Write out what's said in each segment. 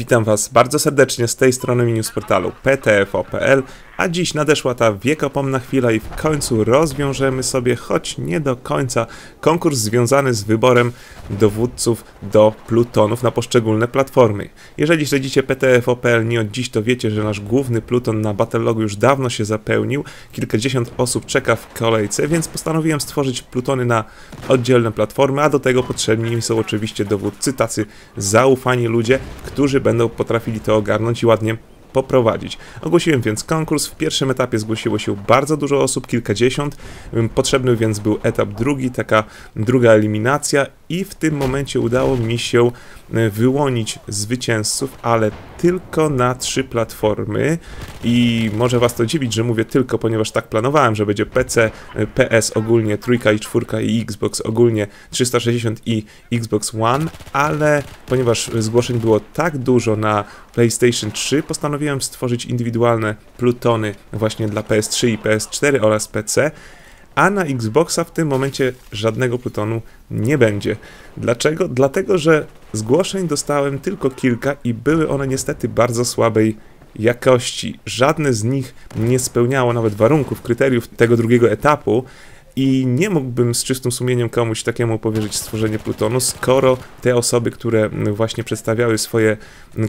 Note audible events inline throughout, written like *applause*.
Witam Was bardzo serdecznie z tej strony portalu ptfo.pl, a dziś nadeszła ta wiekopomna chwila i w końcu rozwiążemy sobie, choć nie do końca, konkurs związany z wyborem dowódców do plutonów na poszczególne platformy. Jeżeli śledzicie ptfo.pl nie od dziś, to wiecie, że nasz główny pluton na Battlelogu już dawno się zapełnił, kilkadziesiąt osób czeka w kolejce, więc postanowiłem stworzyć plutony na oddzielne platformy, a do tego potrzebni mi są oczywiście dowódcy, tacy zaufani ludzie, którzy będą potrafili to ogarnąć i ładnie poprowadzić. Ogłosiłem więc konkurs. W pierwszym etapie zgłosiło się bardzo dużo osób, kilkadziesiąt. Potrzebny więc był etap drugi, taka druga eliminacja i w tym momencie udało mi się e, wyłonić zwycięzców, ale tylko na trzy platformy. I może was to dziwić, że mówię tylko, ponieważ tak planowałem, że będzie PC, e, PS ogólnie, trójka i czwórka i Xbox ogólnie 360 i Xbox One, ale ponieważ zgłoszeń było tak dużo na PlayStation 3, postanowiłem stworzyć indywidualne plutony właśnie dla PS3 i PS4 oraz PC, a na Xboxa w tym momencie żadnego plutonu nie będzie. Dlaczego? Dlatego, że zgłoszeń dostałem tylko kilka i były one niestety bardzo słabej jakości. Żadne z nich nie spełniało nawet warunków, kryteriów tego drugiego etapu, i nie mógłbym z czystym sumieniem komuś takiemu powierzyć stworzenie Plutonu, skoro te osoby, które właśnie przedstawiały swoje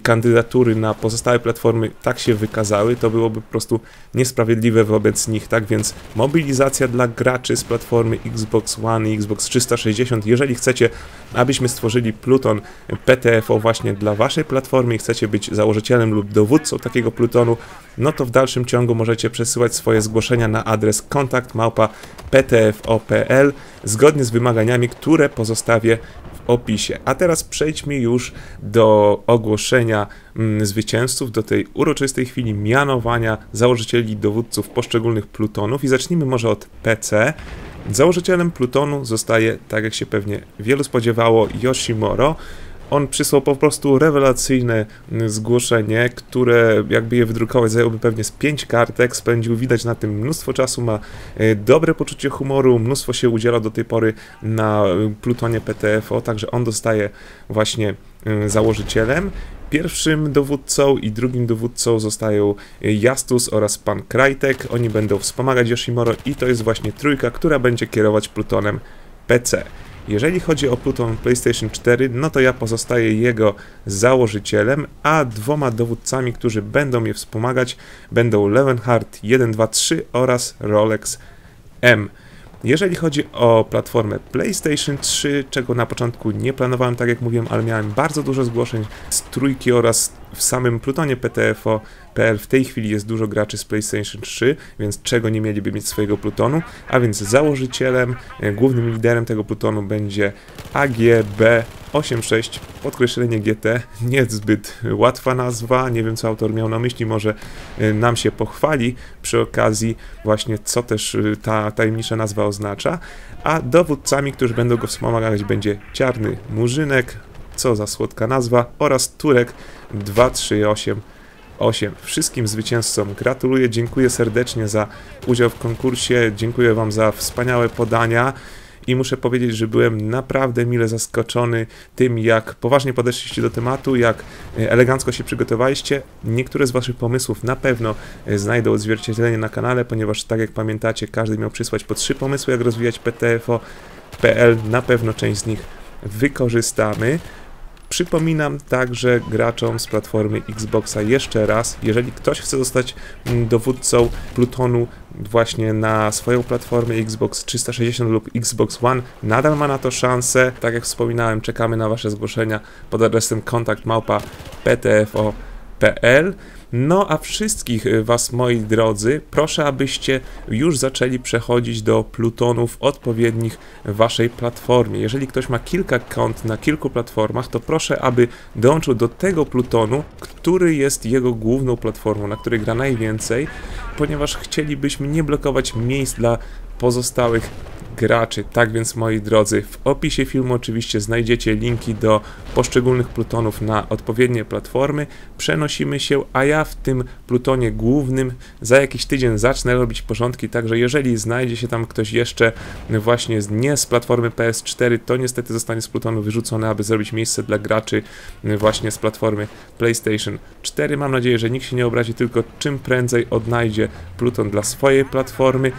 kandydatury na pozostałe platformy tak się wykazały, to byłoby po prostu niesprawiedliwe wobec nich, tak więc mobilizacja dla graczy z platformy Xbox One i Xbox 360, jeżeli chcecie, abyśmy stworzyli Pluton PTFO właśnie dla waszej platformy i chcecie być założycielem lub dowódcą takiego Plutonu, no to w dalszym ciągu możecie przesyłać swoje zgłoszenia na adres kontakt małpa ptfo.pl zgodnie z wymaganiami, które pozostawię opisie. A teraz przejdźmy już do ogłoszenia mm, zwycięzców, do tej uroczystej chwili mianowania założycieli dowódców poszczególnych plutonów i zacznijmy może od PC. Założycielem plutonu zostaje, tak jak się pewnie wielu spodziewało, Yoshimoro. On przysłał po prostu rewelacyjne zgłoszenie, które jakby je wydrukować zajęłoby pewnie z pięć kartek, spędził widać na tym mnóstwo czasu, ma e, dobre poczucie humoru, mnóstwo się udziela do tej pory na Plutonie PTFO, także on dostaje właśnie e, założycielem. Pierwszym dowódcą i drugim dowódcą zostają Jastus oraz pan Krajtek. Oni będą wspomagać Yoshimoro i to jest właśnie trójka, która będzie kierować Plutonem PC. Jeżeli chodzi o Pluton PlayStation 4, no to ja pozostaję jego założycielem, a dwoma dowódcami, którzy będą mnie wspomagać, będą Levenhard 123 oraz Rolex M. Jeżeli chodzi o platformę PlayStation 3, czego na początku nie planowałem, tak jak mówiłem, ale miałem bardzo dużo zgłoszeń z trójki oraz w samym Plutonie PTFO.pl w tej chwili jest dużo graczy z PlayStation 3, więc czego nie mieliby mieć swojego Plutonu, a więc założycielem, e, głównym liderem tego Plutonu będzie AGB86, podkreślenie GT, niezbyt łatwa nazwa, nie wiem co autor miał na myśli, może e, nam się pochwali przy okazji właśnie co też e, ta tajemnicza nazwa oznacza, a dowódcami, którzy będą go wspomagać będzie Ciarny Murzynek, co za słodka nazwa, oraz Turek 2388. Wszystkim zwycięzcom gratuluję, dziękuję serdecznie za udział w konkursie, dziękuję Wam za wspaniałe podania i muszę powiedzieć, że byłem naprawdę mile zaskoczony tym, jak poważnie podeszliście do tematu, jak e, elegancko się przygotowaliście. Niektóre z Waszych pomysłów na pewno e, znajdą odzwierciedlenie na kanale, ponieważ tak jak pamiętacie, każdy miał przysłać po trzy pomysły, jak rozwijać PTFO.pl. Na pewno część z nich wykorzystamy. Przypominam także graczom z platformy Xboxa jeszcze raz, jeżeli ktoś chce zostać mm, dowódcą Plutonu właśnie na swoją platformę Xbox 360 lub Xbox One, nadal ma na to szansę. Tak jak wspominałem, czekamy na Wasze zgłoszenia pod adresem kontakt małpa ptfo.pl. No a wszystkich y, Was, moi drodzy, proszę, abyście już zaczęli przechodzić do plutonów odpowiednich Waszej platformie. Jeżeli ktoś ma kilka kont na kilku platformach, to proszę, aby dołączył do tego plutonu, który jest jego główną platformą, na której gra najwięcej, ponieważ chcielibyśmy nie blokować miejsc dla pozostałych graczy. Tak więc moi drodzy, w opisie filmu oczywiście znajdziecie linki do poszczególnych plutonów na odpowiednie platformy. Przenosimy się, a ja w tym plutonie głównym za jakiś tydzień zacznę robić porządki, także jeżeli znajdzie się tam ktoś jeszcze właśnie z, nie z platformy PS4, to niestety zostanie z plutonu wyrzucony, aby zrobić miejsce dla graczy właśnie z platformy PlayStation 4. Mam nadzieję, że nikt się nie obrazi, tylko czym prędzej odnajdzie pluton dla swojej platformy.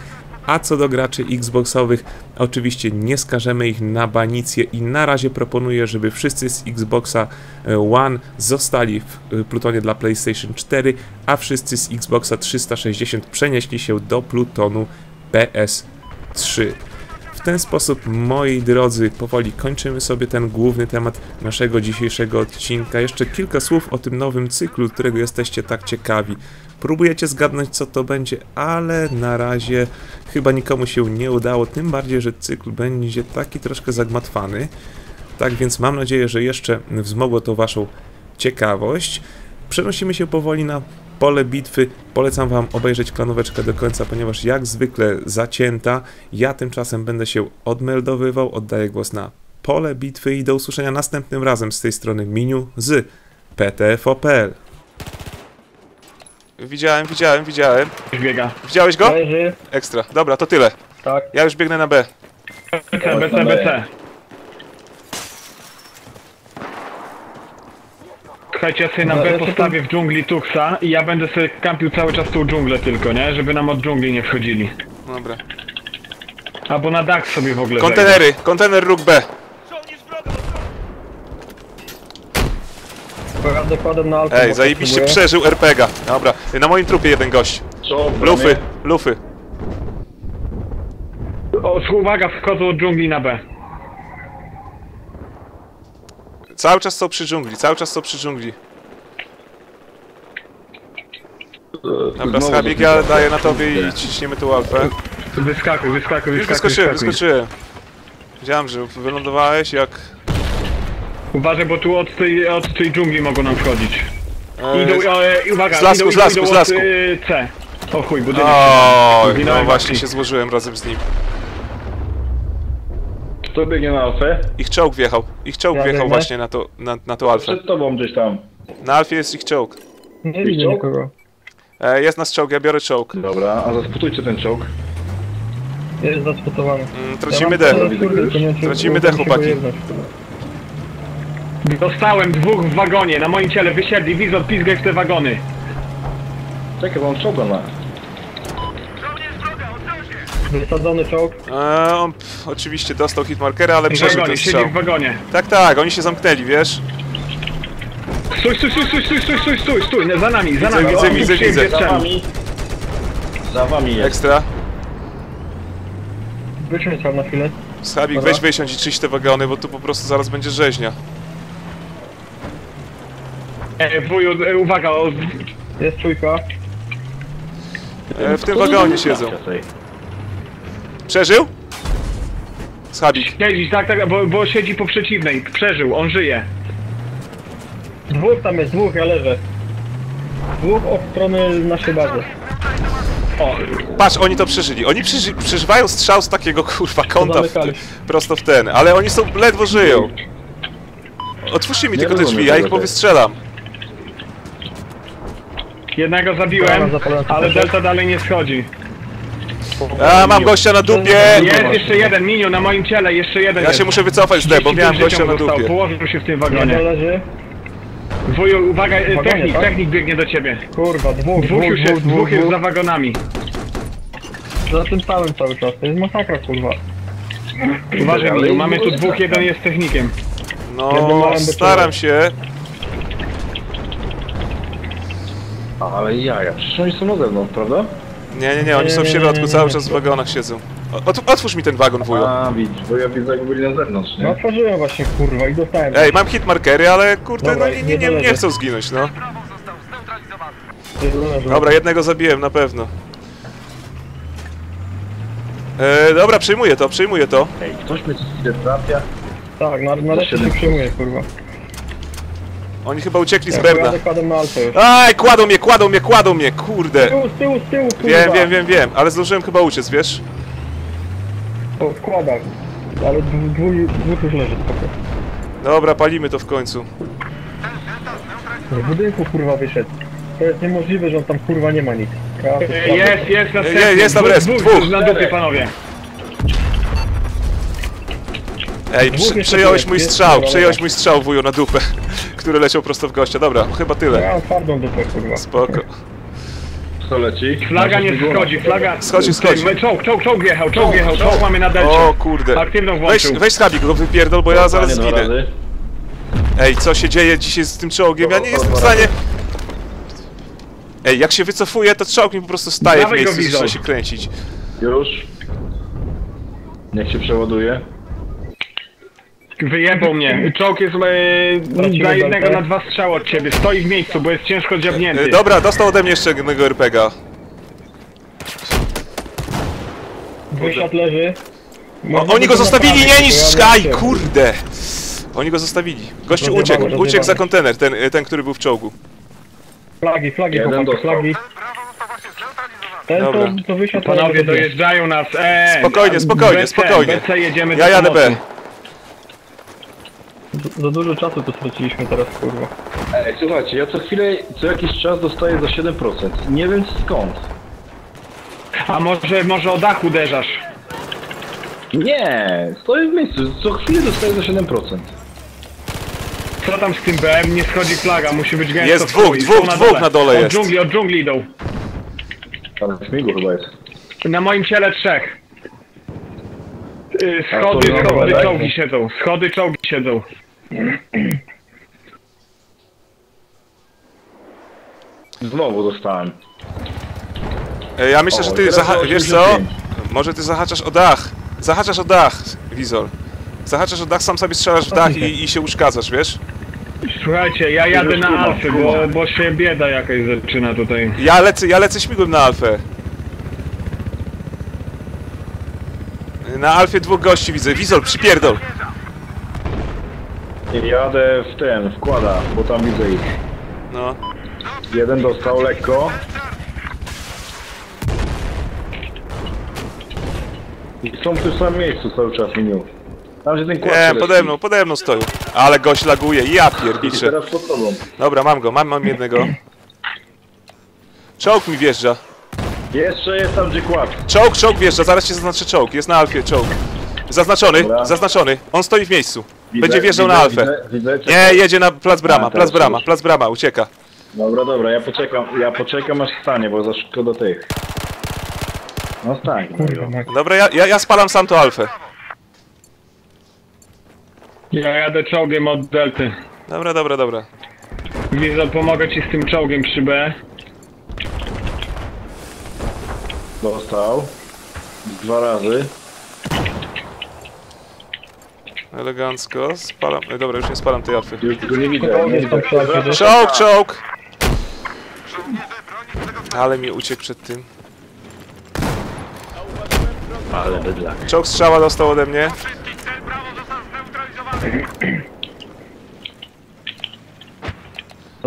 A co do graczy Xboxowych, oczywiście nie skażemy ich na banicję i na razie proponuję, żeby wszyscy z Xboxa e, One zostali w e, plutonie dla PlayStation 4, a wszyscy z Xboxa 360 przenieśli się do plutonu PS3. W ten sposób, moi drodzy, powoli kończymy sobie ten główny temat naszego dzisiejszego odcinka. Jeszcze kilka słów o tym nowym cyklu, którego jesteście tak ciekawi. Próbujecie zgadnąć, co to będzie, ale na razie chyba nikomu się nie udało, tym bardziej, że cykl będzie taki troszkę zagmatwany. Tak więc mam nadzieję, że jeszcze wzmogło to waszą ciekawość. Przenosimy się powoli na pole bitwy. Polecam wam obejrzeć klanóweczkę do końca, ponieważ jak zwykle zacięta. Ja tymczasem będę się odmeldowywał, oddaję głos na pole bitwy i do usłyszenia następnym razem z tej strony Miniu z PTFOPL. Widziałem, widziałem, widziałem. Już biega. Widziałeś go? Leży, Ekstra. Dobra, to tyle. tak. Ja już biegnę na B. BC, BC, BC. Słuchajcie, ja sobie na B postawię w dżungli Tuxa i ja będę sobie kampił cały czas tą dżunglę tylko, nie? Żeby nam od dżungli nie wchodzili. Dobra. Albo na dach sobie w ogóle wejdę. Kontenery, kontener róg B. Ej, zajebiście potrzebuję. przeżył RPGa. Dobra, na moim trupie jeden gość. Lufy, lufy. O, uwaga, wchodzą od dżungli na B. Cały czas są przy dżungli, cały czas są przy dżungli. Dobra, schabik, ja daję na tobie i ciśniemy tu alfę. Wyskakuj, wyskakuj, Już wyskakuj, wyskoczyłem, wyskoczyłem. Wiedziałem, że wylądowałeś jak... Uważaj, bo tu od tej, od tej dżungli mogą nam wchodzić. E, Idą, e, uwaga, z lasku, idą, z lasku, idą z od, lasku. e, C. O chuj, budynek. Oj, no właśnie się złożyłem razem z nim. Kto biegnie na alfę? Ich czołg wjechał, ich czołg Ja wjechał biegnę. właśnie na, to, na, na tą alfę. Przed tobą gdzieś tam. Na alfie jest ich czołg. Nie widzę nikogo. E, jest nas czołg, ja biorę czołg. Dobra, a zasputujcie ten czołg. Jest zaspotowany. Mm, tracimy D. Tracimy D, chłopaki. Dostałem dwóch w wagonie, na moim ciele wysiedli, wizor, pizgaj w te wagony. Czekaj, bo on czołga ma. Wysadzony czołg. E, on pff, oczywiście dostał hitmarkera, ale W przeżył wagonie, ten siedzi strzał. w wagonie. Tak, tak, oni się zamknęli, wiesz? Stój, stój, stój, stój, stój, stój, stój, stój, stój, za nami, za Widzę, nami. widzę, on tu widzę, przyjedzie widzę. Za wami. Za wami jest. Ekstra. Wysiądź tam na chwilę. Schabik, Dobra. weź wysiądź i czyść te wagony, bo tu po prostu zaraz będzie rzeźnia. E, wuju, e, uwaga, o, Jest trójka. E, w tym wagonie siedzą. Przeżył? Schabik. siedzi, tak, tak, bo, bo siedzi po przeciwnej, przeżył, on żyje. Dwóch tam jest, dwóch, ja leżę. Dwóch od strony naszej bazy. O, Patrz, oni to przeżyli. Oni przeży przeżywają strzał z takiego kurwa kąta w, prosto w ten, ale oni są ledwo żyją. Otwórzcie mi Nie tylko te drzwi, ja ich powystrzelam. Jednego zabiłem, ale. Delta dalej nie schodzi. A, mam gościa na dupie! Jest jeszcze jeden, miniu na moim ciele, jeszcze jeden Ja jest. się muszę wycofać z D, bo 35 miałem gościa na dupie. Położył się w tym wagonie. Wuju, uwaga, e, wagonie, technik, tak? technik biegnie do ciebie. Kurwa, dwóch, Dwóch już jest, dwóch jest za wagonami. Za tym samym cały czas. To jest masakra, kurwa. Uważaj, Miniu, mamy tu dwóch, tak, jeden tak. jest technikiem. No, staram się. Ale jaja, przecież oni są na zewnątrz, prawda? Nie, nie, nie, oni są w środku, cały czas w wagonach siedzą. Ot- Otwórz mi ten wagon, wujo. A, widzisz, bo ja widzę, jakby byli na zewnątrz, No nie? otworzyłem właśnie, kurwa, i dostałem. Ej, mam hitmarkery, ale kurde, Dobra, no nie, nie, nie nie, chcą zginąć, no. Dobra. Jednego zabiłem na pewno. E, dobra, przyjmuję to, przyjmuję to. Ej, ktoś mnie trafia. Tak, na, nareszcie się przyjmuje, kurwa. Oni chyba uciekli z Berna. na. Aj, kładą mnie, kładą mnie, kładą mnie, kurde. Z tyłu, z tyłu, z tyłu, kurwa. Wiem, wiem, wiem, wiem, ale zdążyłem chyba uciec, wiesz? O, wkładam. Ale dwóch już leży, spoko. Dobra, palimy to w końcu. Z budynku kurwa wyszedł. To jest niemożliwe, że on tam kurwa nie ma nic. Ja, Jest, jest następny. Je- jest tam res, dwóch, na dupie, panowie. Ej, przy, jest, mój strzał, dobra. mój strzał, wuju, na dupę, *laughs* który leciał prosto w gościa. Dobra, chyba tyle. Ja mam twardą dupę kurwa. Spoko. Co leci? Flaga nie schodzi, flaga... Schodzi, schodzi. Czołg, czołg, czołg wjechał, czołg wjechał, czołg mamy na delcie. O kurde. Aktywną Weź, włączył. weź schabik, go wypierdol, bo ja zaraz zginę. Ej, co się dzieje dzisiaj z tym czołgiem? Ja nie jestem w stanie... Ej, jak się wycofuje, to czołg mi po prostu staje w miejscu, zaczyna się kręcić. Już. Niech się przeładuje. Wyjebał mnie. Czołg jest e, do jednego na dwa strzały od ciebie. Stoi w miejscu, bo jest ciężko E, dziabnięty. Dobra, dostał ode mnie jeszcze jednego RPGa. Wysiad leży. O, oni go zostawili, nie niż wiem. kurde! Oni go zostawili. Gościu uciekł, uciekł za kontener, ten, ten, który był w czołgu. Flagi, flagi, Jeden chłopaki, flagi. Ten to, Dobra. to wysiadł Panowie, dojeżdżają nas. E, Spokojnie, spokojnie, BC, spokojnie. BC jedziemy Ja jadę pomocy. B. Za dużo czasu tu straciliśmy teraz, kurwa. Ej, słuchajcie, ja co chwilę, co jakiś czas dostaję za 7%. Nie wiem skąd. A może, może o dach uderzasz? Nie, stoję w miejscu, co chwilę dostaję za 7%. Co tam z tym BM? Nie schodzi flaga, musi być gęsto Jest w dwóch, dwóch, Są dwóch na dole Od jest. dżungli, od dżungli idą. Tam śmigu chyba jest. Na moim ciele trzech. Y, A Schody, to schody, dole, czołgi siedzą. Schody, czołgi siedzą. Znowu dostałem. Ej, Ja myślę, O, że ty, teraz zaha- za wiesz co? 85. Może ty zahaczasz o dach. Zahaczasz o dach, Wizor. Zahaczasz o dach, sam sobie strzelasz w dach i, i się uszkadzasz, wiesz? Słuchajcie, ja jadę na kumam, Alfy, bo, kumam. bo się bieda jakaś zaczyna tutaj. Ja lecę, ja lecę śmigłem na Alfę. Na Alfie dwóch gości widzę. Wizor, przypierdol. Jadę w ten, wkłada, bo tam widzę ich. No. Jeden dostał lekko. I są w tym samym miejscu cały czas miniu. Tam gdzie ten kład Nie, się pode mną, pode mną stoją. Ale gość laguje, ja I pierniczę. teraz pod tobą. Dobra, mam go, mam, mam jednego. Czołg mi wjeżdża. Jeszcze jest tam gdzie kład. Czołg, czołg wjeżdża, zaraz się zaznaczy czołg. Jest na Alfie czołg. Zaznaczony, Dobra. zaznaczony. On stoi w miejscu. Widzę, Będzie wjeżdżał widzę, na Alfę. Widzę, widzę, Nie, jedzie na plac brama, A, plac teraz brama, już. plac brama, ucieka. Dobra, dobra, ja poczekam, ja poczekam aż stanie, bo za szkoda tych. No stań. Kurwa. Dobra, ja, ja, ja spalam sam to Alfę. Ja jadę czołgiem od Delty. Dobra, dobra, dobra. Widzę, pomogę ci z tym czołgiem przy B. Dostał. Dwa razy. Elegancko, spalam. e, Dobra, już nie spalam tej Alfy. Już go nie widzę. Nie widzę. Czołg, czołg! Ale mi uciekł przed tym. Ale bydlak. Czołg strzała dostał ode mnie.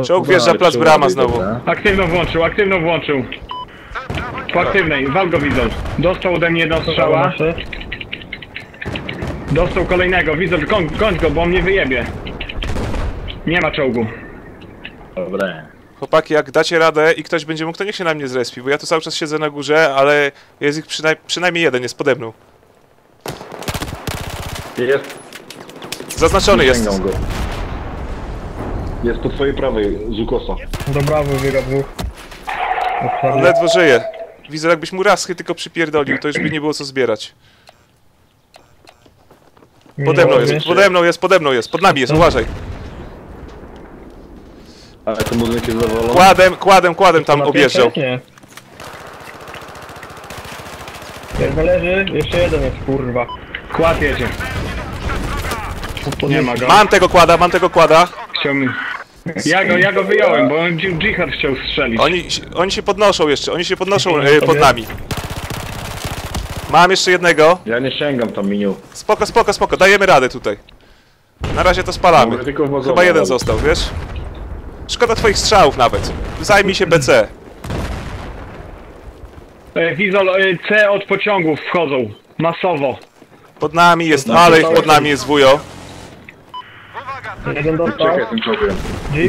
Czołg wjeżdża Ale plac brama znowu. dobra. Aktywną włączył, aktywną włączył. Po aktywnej, wal go widzą. Dostał ode mnie jedną strzała. Dostał kolejnego, widzę, koń, kończ go, bo on mnie wyjebie. Nie ma czołgu. Dobra. Chłopaki, jak dacie radę i ktoś będzie mógł, to niech się na mnie zrespi, bo ja tu cały czas siedzę na górze, ale jest ich przynaj przynajmniej jeden, jest pode mną. Jest. Zaznaczony jest. Sięgam go. Jest po twojej prawej, z ukosa. Do brawy wyga dwóch. Obszarny. Ledwo żyje. Widzę, jakbyś mu raschy tylko przypierdolił, to już by nie było co zbierać. Pode mną jest, pode mną jest, pode mną jest, pod nami jest, uważaj. Ale ten budynek jest zawalony. Kładem, kładem, kładem tam objeżdżał. Jak należy, jeszcze jeden jest, kurwa. Kład jedzie. Nie ma go. Mam tego kłada, mam tego kłada. Chciałbym... Ja go, ja go wyjąłem, bo on dżihad chciał strzelić. Oni, oni się podnoszą jeszcze, oni się podnoszą e, pod nami. Mam jeszcze jednego. Ja nie sięgam tam miniu. Spoko, spoko, spoko, dajemy radę tutaj. Na razie to spalamy. Wozowo Chyba jeden został, wiesz? Szkoda twoich strzałów nawet. Zajmij się BC. E, Wizol, e, C od pociągów wchodzą. Masowo. Pod nami jest, No, ale to pod nami jest wujo. Jeden dostał. Uciekaj tym czołgiem.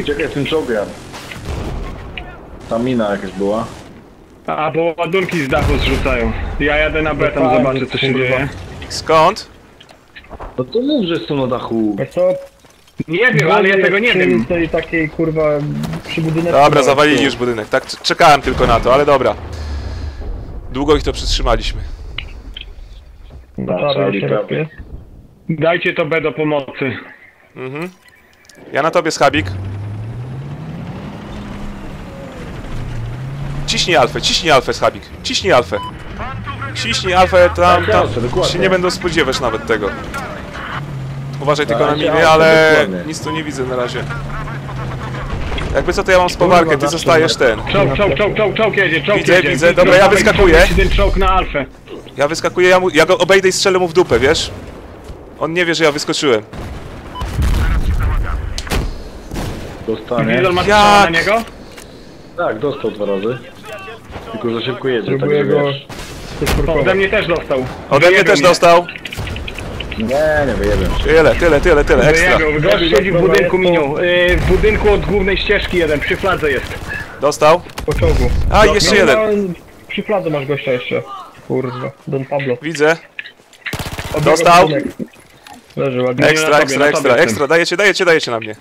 Uciekaj tym czołgiem. Tam mina jakaś była. A, bo ładunki z dachu zrzucają. Ja jadę na B, tam zobaczę co się dzieje. Skąd? No to mów, że są na dachu. Wiesz co? Nie wiem, ale ja tego nie wiem. tej takiej kurwa przy budynku. Dobra, zawalili już budynek. Tak, czekałem tylko na to, ale dobra. Długo ich to przytrzymaliśmy. Dobra, Charlie jeszcze prawie. raz. Dajcie to B do pomocy. Mhm. Ja na tobie, Schabik. Ciśnij alfę, ciśnij alfę, Schabik. Ciśnij alfę. Ciśnij alfę, tam, tam się nie będą spodziewać nawet tego. Uważaj tylko na miny, ale nic tu nie widzę na razie. Jakby co, to ja mam spowarkę, ty zostajesz ten. Czołg, czołg, czołg, czołg, czołg jedzie, czołg Widzę, jedzie. widzę. Dobra, ja wyskakuję. dawaj, Ten czołg na alfę. Ja wyskakuję, ja, mu, ja go obejdę i strzelę mu w dupę, wiesz? On nie wie, że ja wyskoczyłem. Dostanie. Jak? na niego? Tak, dostał dwa razy. Tylko za szybko jedzie, tak Próbuję go wiesz. Ode mnie też dostał. Ode mnie też dostał. Nie, nie wyjebię. Tyle, tyle, tyle, tyle, ekstra. Wyjebią. Gość siedzi w budynku miniu. Yy, w budynku od głównej ścieżki jeden, przy fladze jest. Dostał. po czołgu. A, jeszcze No, jeden. no, Przy fladze masz gościa jeszcze. Kurwa, Don Pablo. Widzę. Dostał. Leży ładnie. Ekstra, ekstra, ekstra, ekstra. Dajecie, dajecie, dajecie na mnie.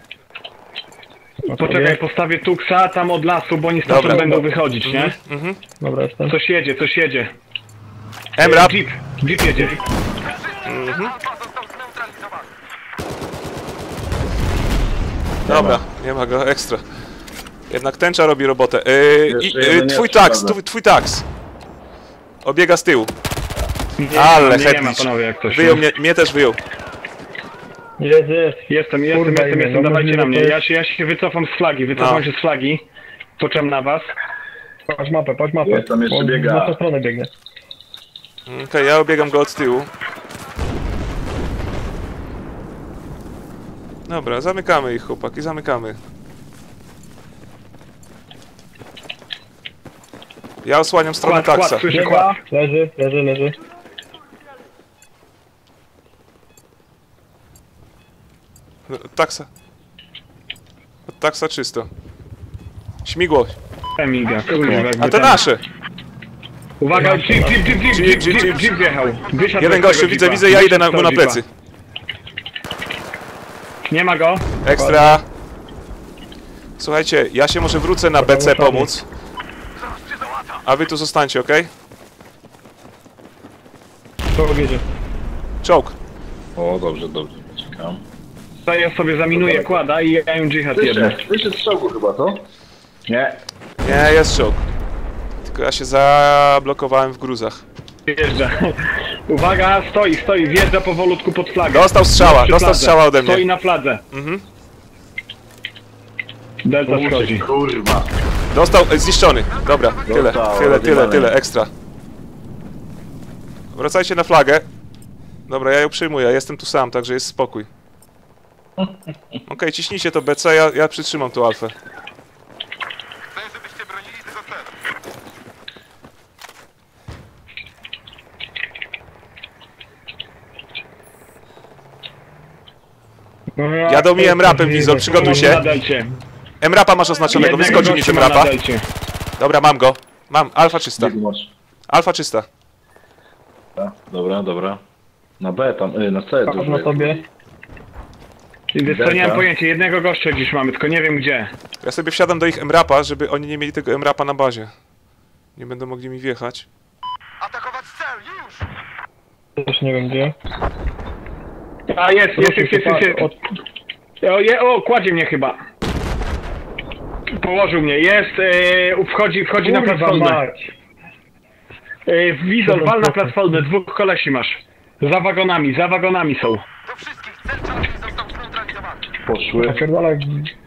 Poczekaj, postawię tuksa tam od lasu, bo oni stamtąd Dobra. będą wychodzić, nie? Dobra, jestem. Coś jedzie, coś jedzie. Emrap. Jeep, jeep jedzie. Dobra, nie ma go, ekstra. Jednak tęcza robi robotę. Yy, i, yy, jeden twój jest, taks, prawda. twój, twój taks. Obiega z tyłu. Nie, Ale nie, nie ma panowie jak coś. Wyjął mnie, mnie też wyjął. Jest, jest. Jestem, jestem, Kurwa, jestem, imię, jestem, no dawajcie na mnie. Ja się, ja się wycofam z flagi, wycofam No. się z flagi. Poczem na was. Patrz mapę, patrz mapę. Jest, tam jeszcze On biega. W naszą stronę biegnie. Okej, ja obiegam go od tyłu. Dobra, zamykamy ich, chłopaki, zamykamy. Ja osłaniam stronę Kład, taksa. kład, słyszę kład. leży, leży, leży. Taksa. Od taksa czysto. Śmigło. Emiga, kurwa, A to ten- nasze. Uwaga, jeep, jeep, jeep, jeep, jeep, jeep, jeep, jeep, jeep wjechał. Wysiadł Jeden gościu, widzę, jeepa. widzę, ja idę na, mu na plecy. Nie ma go. Ekstra. Słuchajcie, ja się może wrócę na BC pomóc. A wy tu zostańcie, ok? Czołg jedzie. Czołg. O, dobrze, dobrze. Czekam. To ja sobie zaminuję kłada i ja im dżihad jedno. Wyszedł, z czołgu chyba, co? Nie. Nie, jest czołg. Tylko ja się zablokowałem w gruzach. Wjeżdża. *laughs* Uwaga, stoi, stoi, wjeżdża powolutku pod flagę. Dostał strzała, Przy dostał fladze. strzała ode Stoi mnie. na fladze. Mhm. Delta wchodzi. Kurwa. Dostał, e, zniszczony. Dobra, tyle, Dostał, tyle, tyle, tyle, ekstra. Wracajcie na flagę. Dobra, ja ją przyjmuję, jestem tu sam, także jest spokój. Okej, ciśnijcie to BC, ja, ja przytrzymam tu alfę. No, Jadą mi M-rapem, Wizor, przygotuj się. M-rapa masz oznaczonego, wyskoczy mi M-rapa. Dobra, mam go. Mam, alfa czysta. Alfa czysta. Dobra, Dobra, dobra. Na B tam, y, na C dużo na jest. Wiesz co, nie mam pojęcia, jednego gościa gdzieś mamy, tylko nie wiem gdzie. Ja sobie wsiadam do ich M-rapa, żeby oni nie mieli tego M-rapa na bazie. Nie będą mogli mi wjechać. Też nie wiem gdzie. A jest, jest, jest, jest, jest. jest. Od... O, je, o, kładzie mnie chyba. Położył mnie, jest, e, wchodzi, wchodzi na Kurwa platformę. mać. E, Wizor, wal na platformę, dwóch kolesi masz. Za wagonami, za wagonami są. Poszły. Napierdala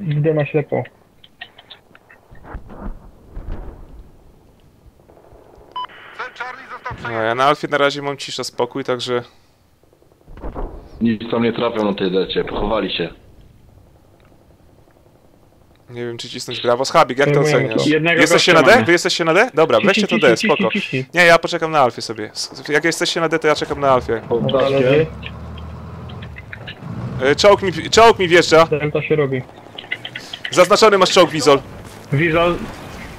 idę na ślepo. No, ja na alfie na razie mam cisza, spokój, także... Nic tam nie trafią na tej lecie, pochowali się. Nie wiem, czy cisnąć brawo. Schabik, jak to oceniasz? Jesteście na D? Wy jesteście na D? Dobra, weźcie to D, spoko. Nie, ja poczekam na Alfie sobie. Jak jesteście na D, to ja czekam na Alfie. E, Czołg mi, czołg mi wjeżdża. Delta się robi. Zaznaczony masz czołg, Wizol. Wizol,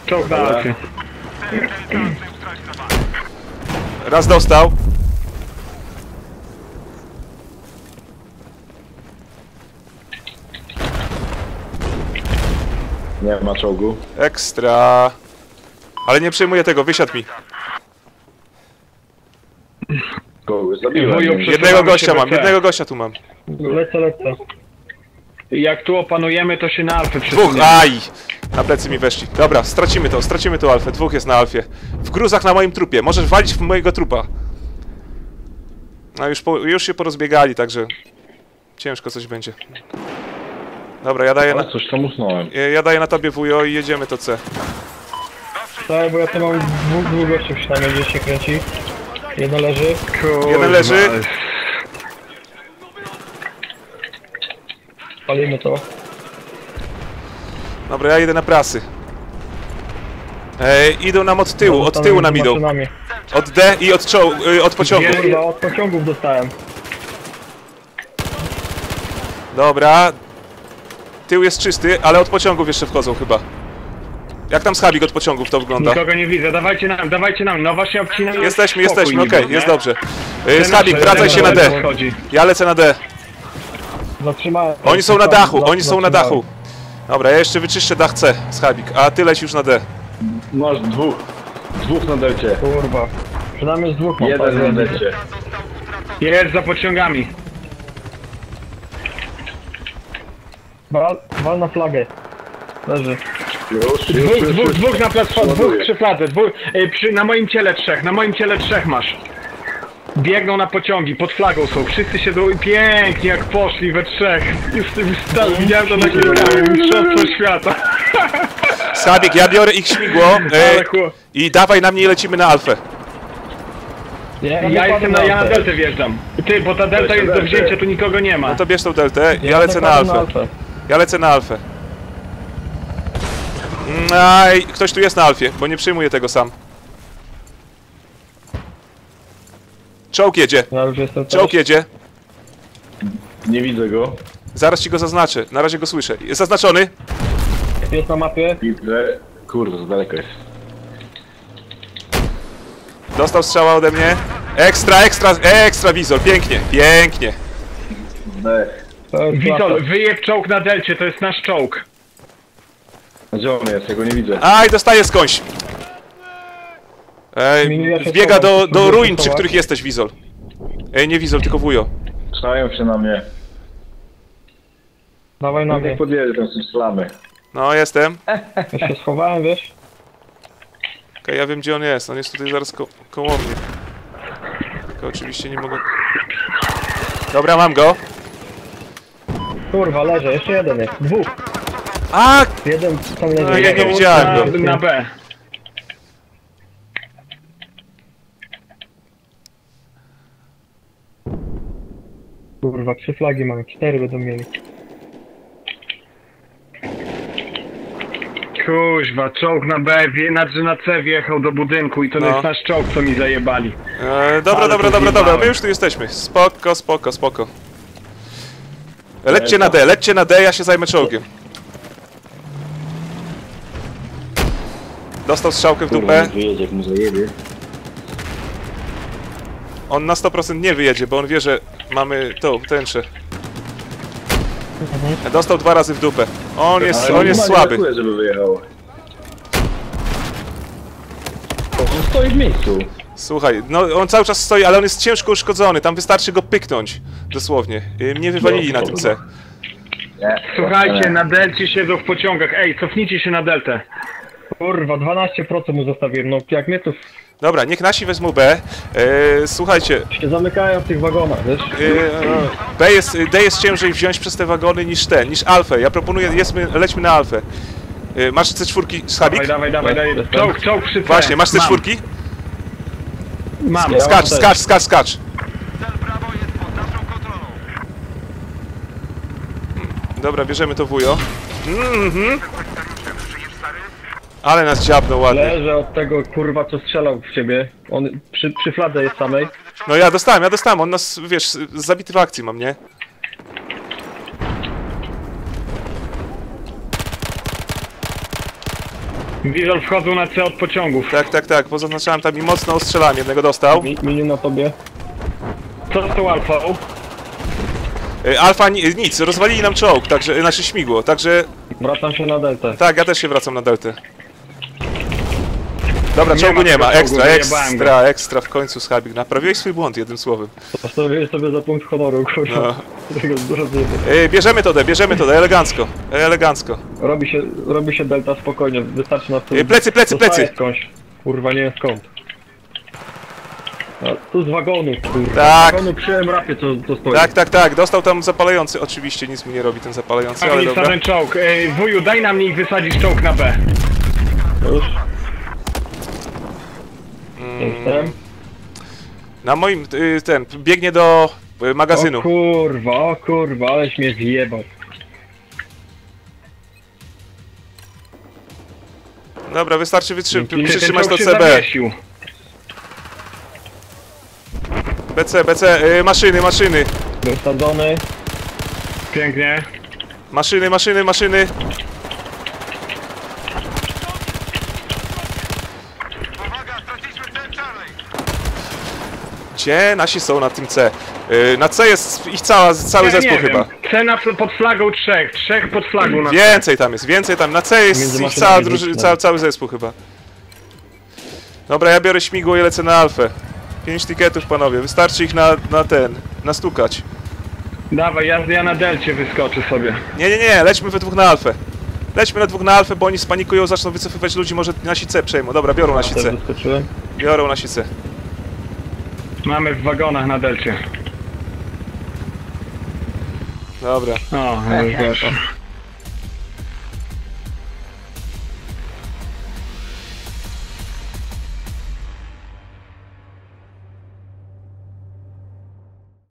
czołg na. Alfie. Raz dostał. Nie ma czołgu. Ekstra. Ale nie przejmuję tego, wysiadł mi. Kogoś zabiłem. Wuju, Jednego gościa mam, jednego gościa tu mam. Lecę, lecę. Jak tu opanujemy, to się na Alfę Dwóch, przesuniemy. aj! Na plecy mi weszli. Dobra, stracimy to, stracimy tu Alfę. Dwóch jest na Alfie. W gruzach na moim trupie. Możesz walić w mojego trupa. No już, po, już się porozbiegali, także ciężko coś będzie. Dobra, ja daję na, Ale coś tam usnąłem. ja daję na tobie wujo i jedziemy to C. Tak, bo ja tu mam dwóch, dwóch gości przynajmniej gdzieś się kręci. Jedno leży. Kurwa. Jeden leży. Palimy to. Dobra, ja idę na prasy. Ej, idą nam od tyłu, od tyłu nam idą. maszynami. Od D i od czoł, y, od pociągu. Gdzie? Kurwa, od pociągów dostałem. Dobra. Tył jest czysty, ale od pociągów jeszcze wchodzą chyba. Jak tam schabik od pociągów to wygląda? Nikogo nie widzę, dawajcie nam, dawajcie nam. No właśnie obcinamy. Jesteśmy, spokój jesteśmy, okej, nie? jest dobrze. Ten Y, Schabik, wracaj się na D. Ja lecę na D. Zatrzymałem. Oni są na dachu, oni są na dachu. Dobra, ja jeszcze wyczyszczę dach C, Schabik, a ty leć już na D. Masz dwóch. Dwóch na delcie. Kurwa. Przynajmniej z dwóch mam. Jeden na delcie. Jest za pociągami. Wal, wal na flagę. Leży. Już, już, Dwóch, już, dwóch, już. dwóch na platformie, dwóch przy fladze, dwóch, y, przy, na moim ciele trzech, na moim ciele trzech masz. Biegną na pociągi, pod flagą są, wszyscy się do... Pięknie jak poszli we trzech. Już stał, widziałem to na kilkami, mistrzostwo świata. *laughs* Schabik, ja biorę ich śmigło y, i dawaj na mnie i lecimy na Alfę. Ja, Ja jestem na, ja na deltę. wjeżdżam. Ty, bo ta delta jest do wzięcia, tu nikogo nie ma. No to bierz tą deltę, ja lecę na Alfę. Ja lecę na Alfę. Aj, ktoś tu jest na Alfie, bo nie przyjmuję tego sam. Czołg jedzie, jestem też. czołg jedzie. Nie widzę go. Zaraz ci go zaznaczę, na razie go słyszę. Jest zaznaczony. Jest na mapie. Widzę. Kurde, za daleko jest. Dostał strzała ode mnie. Ekstra, ekstra, ekstra wizor, pięknie, pięknie. Dech. To jest Witol, wyjeb czołg na delcie, to jest nasz czołg. Gdzie on jest? Ja go nie widzę. Aj, dostaję skądś. Ej, wbiega do, do ruin, przy których jesteś, Wizol. Ej, nie Wizol, tylko wujo. Trzają się na mnie. Dawaj na mnie. tam są slamy. No, jestem. Ja się schowałem, wiesz? Okej, ja wiem gdzie on jest. On jest tutaj zaraz ko koło mnie. Tylko oczywiście nie mogę... Dobra, mam go. Kurwa, leży. Jeszcze jeden jest. Dwóch. A, Jeden tam leży. No, ja nie widziałem go. Na, na B. Kurwa, trzy flagi mamy. Cztery będą mieli. Kuźwa, czołg na B, wie, znaczy na C wjechał do budynku i to No. jest nasz czołg, co mi zajebali. e, dobra, Ale dobra, dobra, dobra. My już tu jesteśmy. Spoko, spoko, spoko. Lećcie na D, lećcie na D, ja się zajmę czołgiem. Dostał strzałkę w dupę. wyjedzie, jak mu zajebie. On na 100% nie wyjedzie, bo on wie, że mamy tą tęczę. Dostał dwa razy w dupę. On jest, Ale on jest słaby. brakuje, żeby wyjechało. On stoi w miejscu. Słuchaj, no on cały czas stoi, ale on jest ciężko uszkodzony. Tam wystarczy go pyknąć. Dosłownie. Y, Mnie wywalili na tym C. Słuchajcie, na delcie siedzą w pociągach. Ej, cofnijcie się na deltę. Kurwa, 12% mu zostawiłem. No jak mnie to Dobra, niech nasi wezmą B. E, słuchajcie, się zamykają w tych wagonach, wiesz? e, B jest, D jest ciężej wziąć przez te wagony niż te, niż Alfę. Ja proponuję, jedzmy, lećmy na Alfę. E, masz C4 z Habik? Dawaj, dawaj, dawaj, dawaj. Czołg, czołg C. Właśnie, masz Mam, C4? Mam. Skacz, też. skacz, skacz, skacz. Dobra, bierzemy to wujo. Ale nas dziabnął ładnie. Leżę od tego kurwa, co strzelał w ciebie. On przy, przy fladze jest samej. No ja dostałem, ja dostałem, on nas, wiesz, zabity w akcji mam, nie? Visual wchodzą na C od pociągów. Tak, tak, tak, pozaznaczałem tam i mocno ostrzelałem, jednego dostał. Mi, miniu na tobie. Co z tą alfą? Y, Alfa ni- nic, rozwalili nam czołg, także, nasze śmigło, także Wracam się na deltę. tak, ja też się wracam na deltę. Dobra, Nie czołgu ma nie ma, tego ekstra, czołgu, wyjebałem ekstra, ekstra, w końcu schabik. Naprawiłeś swój błąd, jednym słowem. Postawiłeś sobie za punkt honoru, kurwa. No. Tego. Y, bierzemy to D, bierzemy to D, elegancko, elegancko. Robi się, robi się delta spokojnie, wystarczy na to. Ej, plecy, plecy, plecy! Skądś. Kurwa, nie wiem skąd. A, tu z wagonu, kurwa. Tak. Z wagonu przy M-rapie, co, co stoi. Tak, tak, tak, dostał tam zapalający, oczywiście nic mu nie robi ten zapalający, ale dobra. ten czołg. Ej, wuju, daj nam nich wysadzić czołg na B. Już. Jestem. Na moim, y, ten, biegnie do y, magazynu. O kurwa, o kurwa, aleś mnie zjebał. Dobra, wystarczy wytrzymać, Dzięki. Ten przytrzymać to czołg się CB. zawiesił. BC, BC, y, maszyny, maszyny, Wysadzony. Pięknie. maszyny, maszyny, maszyny. Gdzie nasi są na tym C? Y, na C jest ich cała, cały Ja zespół nie chyba. Wiem. Cena pod flagą trzech. Trzech pod flagą na C. Więcej tam jest, więcej tam. Na C jest Między ich cała druży- ca cały zespół chyba. Dobra, ja biorę śmigło i lecę na Alfę. Pięć tiketów, panowie. Wystarczy ich na, na ten, nastukać. Dawaj, ja, ja na delcie wyskoczę sobie. Nie, nie, nie, lećmy we dwóch na Alfę. Lećmy na dwóch na Alfę, bo oni spanikują, zaczną wycofywać ludzi, może nasi C przejmą. Dobra, biorą nasi C. Biorą nasi C. Mamy w wagonach na delcie. Dobra. O, już wiesz.